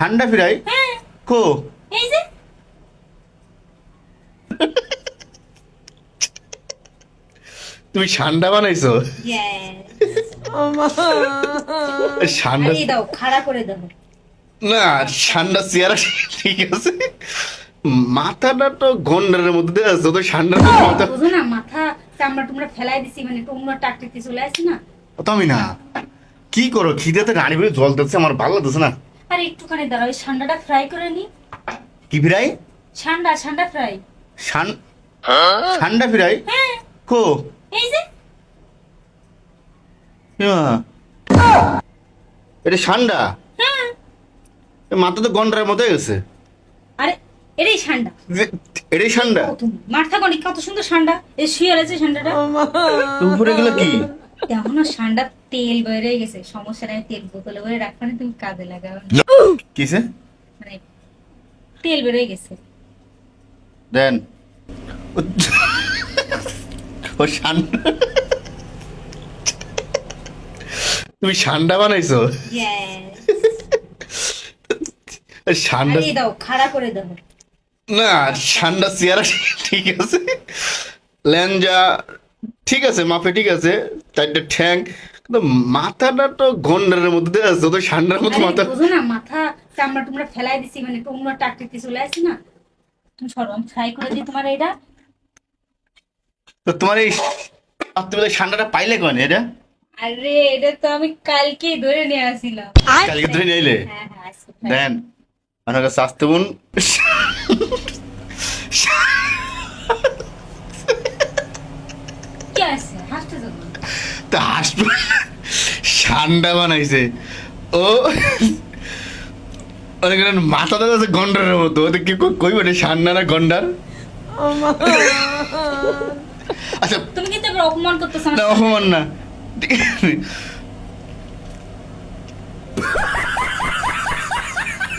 ঠান্ডা ফিরাই? হ্যাঁ। কো? এই যে। তুমি ঠান্ডা বানাইছো. ঠান্ডা দাও খাড়া করে দাও। না ঠান্ডা চেয়ারা ঠিক আছে। মাথাটা তো গন্ডারের মধ্যে দিয়ে আছে তো ঠান্ডা বুঝো না মাথা চামড়া টুমড়া ফেলাই দিছি মানে টুমড়া টাকটিতে চলে আসছে না। তো আমি না। কি করো খিদেতে রানী বেড়ে জল দিচ্ছে আমার ভালো লাগতেছে না। আর একটুখানি দাঁড়াও ওই ঠান্ডাটা ফ্রাই করে নি। কি ফিরাই ঠান্ডা ঠান্ডা ফ্রাই শান- ঠান্ডা ফিরাই হ্যাঁ। কো? এই যে। এমা। এটা ঠান্ডা হ্যাঁ। এ মাথা তো গন্ডারের মতো হয়ে গেছে। আরে এটাই ঠান্ডা যে- এটাই তুমি মাথা গনি কত সুন্দর ঠান্ডা এই শুয়ে আছে ঠান্ডাটা তো উপরে গেলো কি? দেখো না ঠান্ডা তেল বেড়ে গেছে। সমস্যা নাই তেল বোতলে করে রাখবে না তুমি কাজে লাগাও কিসে? মানে তেল বেড়ে গেছে। দেন। ও- তুমি ঠান্ডা বানাইছো? আর দাও খাড়া করে দাও। না ঠান্ডা চেয়ারা ঠিক আছে। ল্যাঞ্জা ঠিক আছে মাপে ঠিক আছে। চারটে ঠ্যাং কিন্তু মাথাটা তো গন্ডারের মধ্যে দিয়ে আছে তো ঠান্ডার মতো মাথা। বুঝো না মাথা চামড়া টুমড়া ফেলাই দিছি মানে টুমড়া টাকটিতে চলে আসছে না? তুমি সরো আমি ফ্রাই করে দিই তোমার এটা তো তোমার এই রাত্রিবেলা ঠান্ডাটা পাইলে কেন এটা? আরে এটা তো আমি কালকেই ধরে নিয়ে আসিলাম। কালকে ধরে নিলে হ্যাঁ হ্যাঁ fry। দেন আমার কাছে আসতে বোন কি আছে হাসতে যাব তা ঠান্ডা বানাইছে। ও অনেক মাথাটা আছে গন্ডারের মতো? ওতে কি কই- কই বলে ঠান্ডা না গন্ডার? আচ্ছা তুমি কিন্তু অপমান করতেছো না। অপমান না। ঠিক আছে।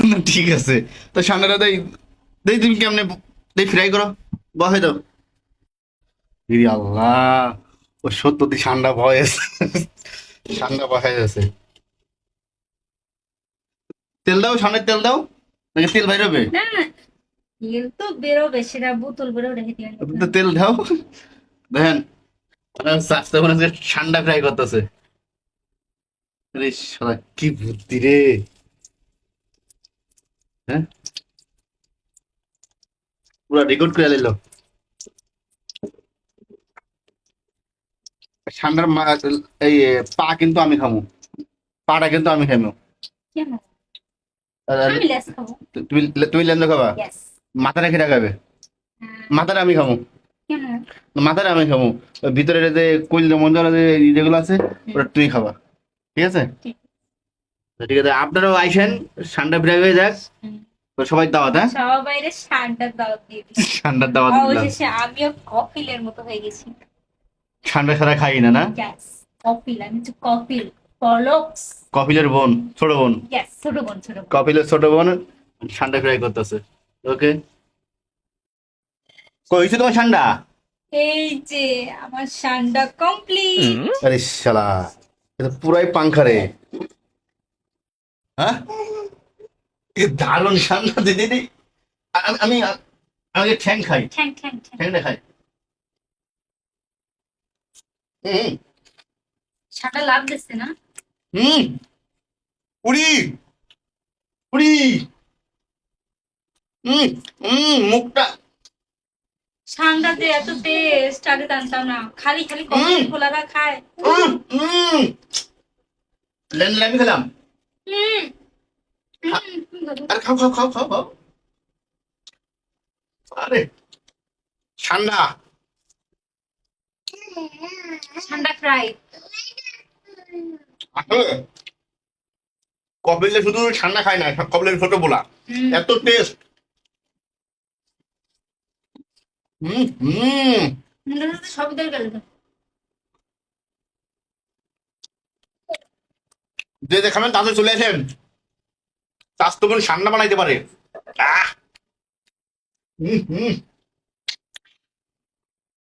না, ঠিক আছে। তো ঠান্ডাটা দেই দেই তুমি কেমনে দেই ফ্রাই করো। বহে দাও। আল্লাহ। ও সত্যি ঠান্ডা ভয় আছে ঠান্ডা ভয় আছে। তেল দাও সামনে তেল দাও নাকি তেল না তেল তো বেরোবে সেটা বোতল বেরো রেখে তো তেল দাও। দেখেন স্বাস্থ্য মনে হচ্ছে ঠান্ডা ফ্রাই করতেছে। কি বুদ্ধি রে। হ্যাঁ? পুরা রেকর্ড করে নিল ঠান্ডার মা- এই পা কিন্তু আমি খামু। পাটা কিন্তু আমি খামু। তুমি তুমি লেন্দ খাবা? মাথা রেখে রাখাবে মাথাটা আমি খামু। মাথাটা আমি খাব ওই ভিতরে যে কইল মঞ্জরা যে যেগুলো আছে ওটা তুই খাবা। ঠিক আছে? ঠিক। আছে আপনারাও আইসেন ঠান্ডা ফ্রাই হয়ে যাক। তো সবাই দাওয়াত হ্যাঁ? সবার বাইরে ঠান্ডার দাওয়াত দিয়ে ঠান্ডার দাওয়াত অবশেষে আমিও কপিলের মতো হয়ে গেছি। ঠান্ডা ছাড়া খাই না? না কপিল আমি হচ্ছে কপিল পলক্স কপিলের বোন ছোট বোন? ছোট বোন ছোট কপিলের ছোট বোন ঠান্ডা ফ্রাই করতেছে। ওকে? কইছে তোমার ঠান্ডা? এই যে আমার ঠান্ডা কমপ্লিট আরে শালা এটা পুরাই পাংখা রে হ্যাঁ? এ দারুণ ঠান্ডা দিদি। আমি আমি ঠ্যাং খাই। ঠ্যাং ঠ্যাং ঠ্যাং। খাই। হুম ঠান্ডা লাভ দিচ্ছে না? হুম। উড়ি। উড়ি। হুম হুম মুখটা। ঠান্ডাতে এত টেস্ট আগে জানতাম না। খালি খালি হুম। খোলারা খায়। হুম হুম। লেন লেন খেলাম। হুম, আরে খাও খাও খাও খাও খাও। আরে ঠান্ডা ঠান্ডা ফ্রাই। কপিলে শুধু ঠান্ডা খায় না কপিলের ছোট বলা। এত টেস্ট হুম হুম। সব দিয়ে যে যে খাবেন তাদের চলে আসেন স্বাস্থ্য ঠান্ডা বানাইতে পারে। আহ! হুম হুম।